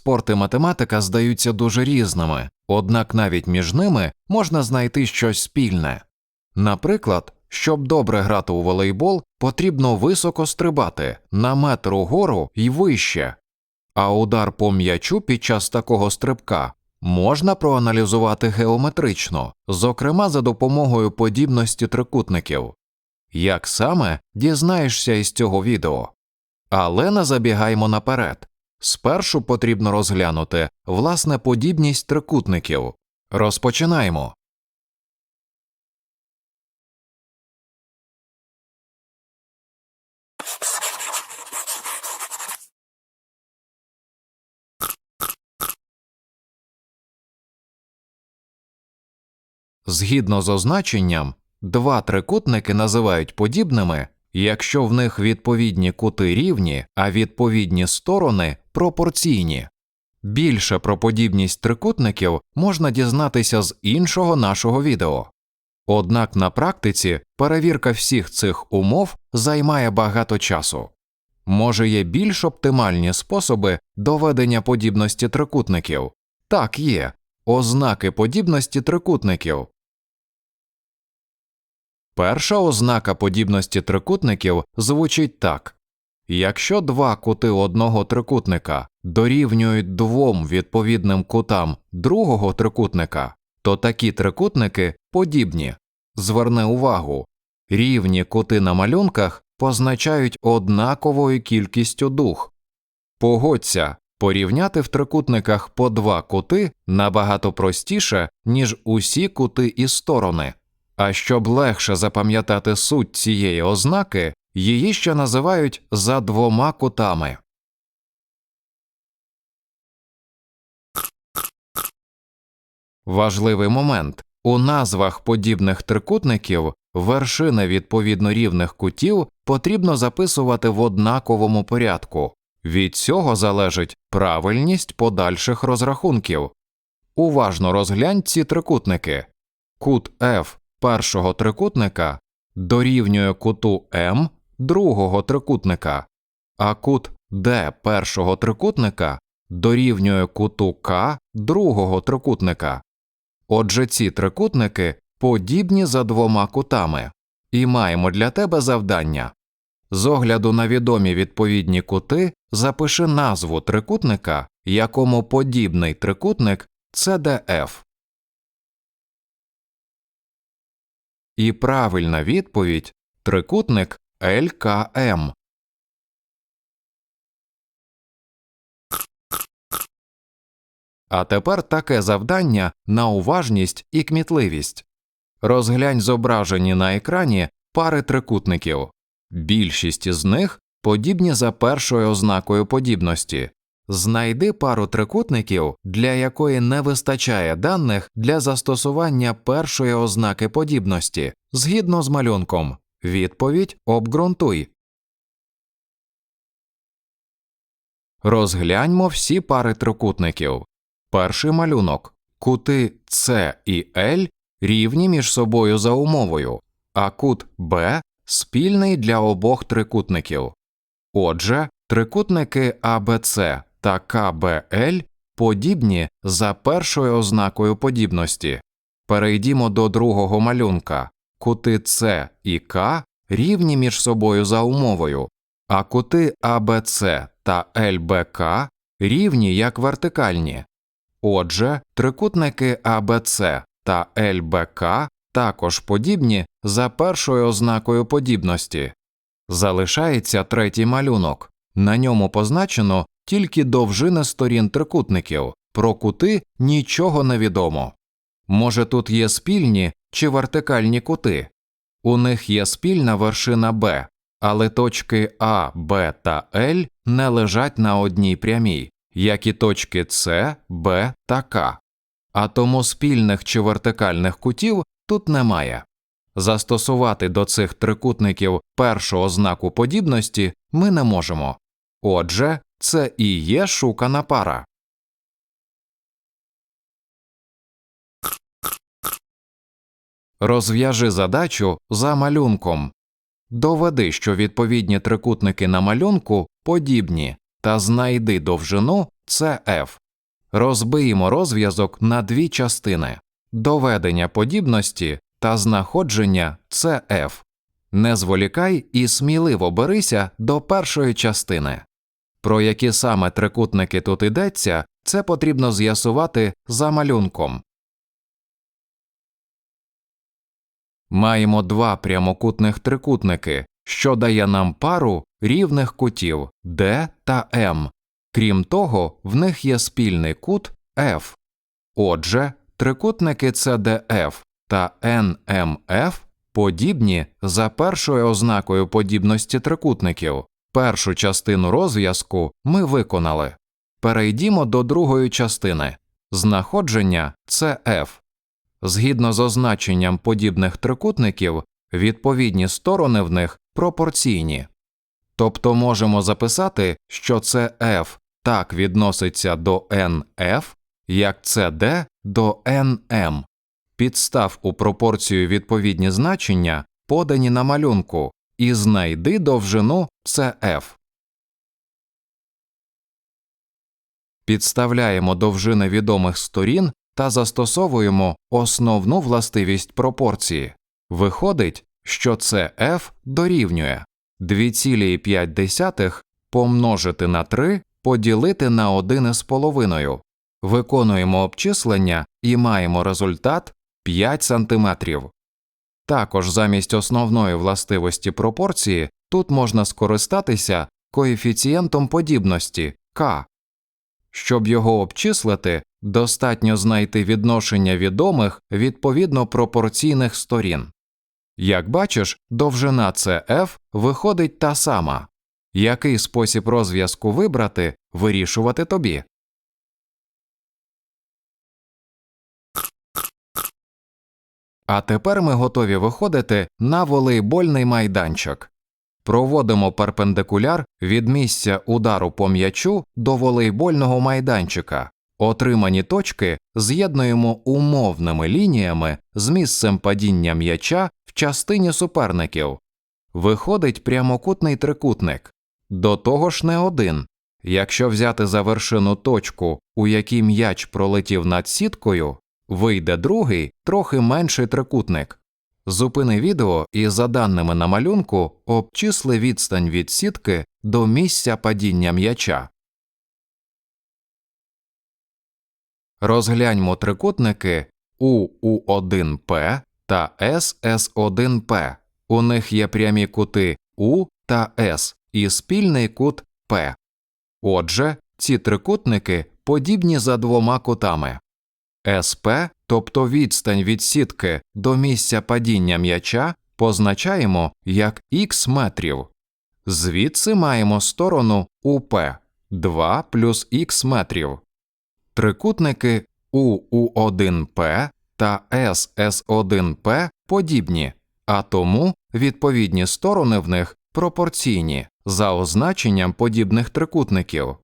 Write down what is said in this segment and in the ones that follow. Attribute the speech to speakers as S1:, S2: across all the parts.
S1: спорт і математика здаються дуже різними, однак навіть між ними можна знайти щось спільне. Наприклад, щоб добре грати у волейбол, потрібно високо стрибати на метр угору і вище, а удар по м'ячу під час такого стрибка можна проаналізувати геометрично, зокрема за допомогою подібності трикутників. Як саме дізнаєшся із цього відео. Але не забігаймо наперед. Спершу потрібно розглянути власне подібність трикутників. Розпочинаємо. Згідно з означенням, два трикутники називають подібними, якщо в них відповідні кути рівні, а відповідні сторони пропорційні. Більше про подібність трикутників можна дізнатися з іншого нашого відео. Однак на практиці перевірка всіх цих умов займає багато часу. Може, є більш оптимальні способи доведення подібності трикутників? Так, є ознаки подібності трикутників. Перша ознака подібності трикутників звучить так якщо два кути одного трикутника дорівнюють двом відповідним кутам другого трикутника, то такі трикутники подібні. Зверни увагу рівні кути на малюнках позначають однаковою кількістю дух. Погодься, порівняти в трикутниках по два кути набагато простіше, ніж усі кути і сторони. А щоб легше запам'ятати суть цієї ознаки, її ще називають за двома кутами. Важливий момент у назвах подібних трикутників вершини відповідно рівних кутів потрібно записувати в однаковому порядку. Від цього залежить правильність подальших розрахунків. Уважно розглянь ці трикутники. Кут F першого трикутника дорівнює куту М другого трикутника, а кут D першого трикутника дорівнює куту К другого трикутника. Отже, ці трикутники подібні за двома кутами, і маємо для тебе завдання. З огляду на відомі відповідні кути запиши назву трикутника, якому подібний трикутник CDF. І правильна відповідь трикутник ЛКМ. А тепер таке завдання на уважність і кмітливість. Розглянь зображені на екрані пари трикутників. Більшість із них подібні за першою ознакою подібності. Знайди пару трикутників, для якої не вистачає даних для застосування першої ознаки подібності згідно з малюнком. Відповідь обґрунтуй. Розгляньмо всі пари трикутників. Перший малюнок кути С і L рівні між собою за умовою, а кут Б спільний для обох трикутників. Отже, трикутники АБЦ та КБЛ подібні за першою ознакою подібності. Перейдімо до другого малюнка кути С і К рівні між собою за умовою, а кути АБЦ та ЛБК рівні як вертикальні. Отже, трикутники АБЦ та ЛБК також подібні за першою ознакою подібності. Залишається третій малюнок. На ньому позначено тільки довжини сторін трикутників, про кути нічого не відомо. Може, тут є спільні чи вертикальні кути, у них є спільна вершина Б, але точки А, Б та Л не лежать на одній прямій, як і точки С, Б та К, а тому спільних чи вертикальних кутів тут немає. Застосувати до цих трикутників першу ознаку подібності ми не можемо. Отже, це і є шукана пара. Розв'яжи задачу за малюнком. Доведи, що відповідні трикутники на малюнку подібні, та знайди довжину CF. Розбиємо розв'язок на дві частини доведення подібності та знаходження CF. Не зволікай і сміливо берися до першої частини. Про які саме трикутники тут йдеться, це потрібно з'ясувати за малюнком. Маємо два прямокутних трикутники, що дає нам пару рівних кутів D та M. Крім того, в них є спільний кут F. Отже, трикутники CDF та NMF подібні за першою ознакою подібності трикутників. Першу частину розв'язку ми виконали. Перейдімо до другої частини знаходження CF. Згідно з означенням подібних трикутників, відповідні сторони в них пропорційні. Тобто можемо записати, що це F так відноситься до NF, як CD до NM. Підстав у пропорцію відповідні значення, подані на малюнку, і знайди довжину CF. Підставляємо довжини відомих сторін та застосовуємо основну властивість пропорції. Виходить, що CF дорівнює 2,5 помножити на 3 поділити на 1,5. Виконуємо обчислення і маємо результат 5 см. Також замість основної властивості пропорції тут можна скористатися коефіцієнтом подібності k. Щоб його обчислити, достатньо знайти відношення відомих відповідно пропорційних сторін. Як бачиш, довжина CF виходить та сама. Який спосіб розв'язку вибрати, вирішувати тобі. А тепер ми готові виходити на волейбольний майданчик. Проводимо перпендикуляр від місця удару по м'ячу до волейбольного майданчика. Отримані точки з'єднуємо умовними лініями з місцем падіння м'яча в частині суперників. Виходить прямокутний трикутник. До того ж не один. Якщо взяти за вершину точку, у якій м'яч пролетів над сіткою, вийде другий, трохи менший трикутник. Зупини відео і за даними на малюнку обчисли відстань від сітки до місця падіння м'яча. Розгляньмо трикутники УУ1П та СС1П. У них є прямі кути У та С і спільний кут П. Отже, ці трикутники подібні за двома кутами. СП, тобто відстань від сітки до місця падіння м'яча, позначаємо як х метрів. Звідси маємо сторону УП 2 плюс х метрів. Трикутники УУ1П та СС1П подібні, а тому відповідні сторони в них пропорційні за означенням подібних трикутників.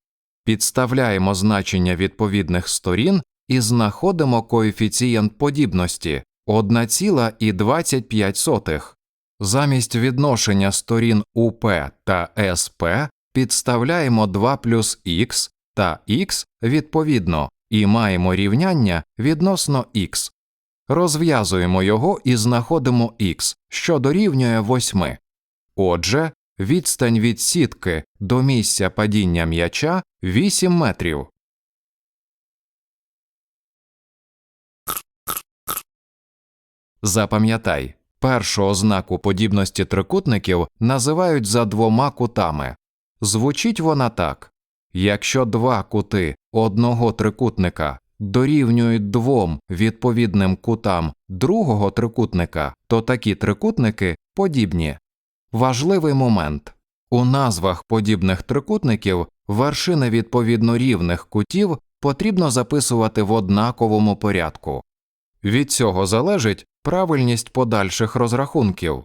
S1: Підставляємо значення відповідних сторін і знаходимо коефіцієнт подібності 1,25. Замість відношення сторін УП та СП підставляємо 2 плюс х та х відповідно і маємо рівняння відносно х. Розв'язуємо його і знаходимо х, що дорівнює 8. Отже, відстань від сітки до місця падіння м'яча 8 метрів. Запам'ятай, першу ознаку подібності трикутників називають за двома кутами. Звучить вона так якщо два кути одного трикутника дорівнюють двом відповідним кутам другого трикутника, то такі трикутники подібні. Важливий момент у назвах подібних трикутників вершини відповідно рівних кутів потрібно записувати в однаковому порядку. Від цього залежить правильність подальших розрахунків.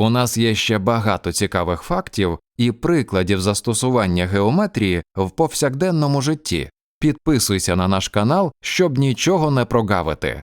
S1: У нас є ще багато цікавих фактів і прикладів застосування геометрії в повсякденному житті. Підписуйся на наш канал, щоб нічого не прогавити.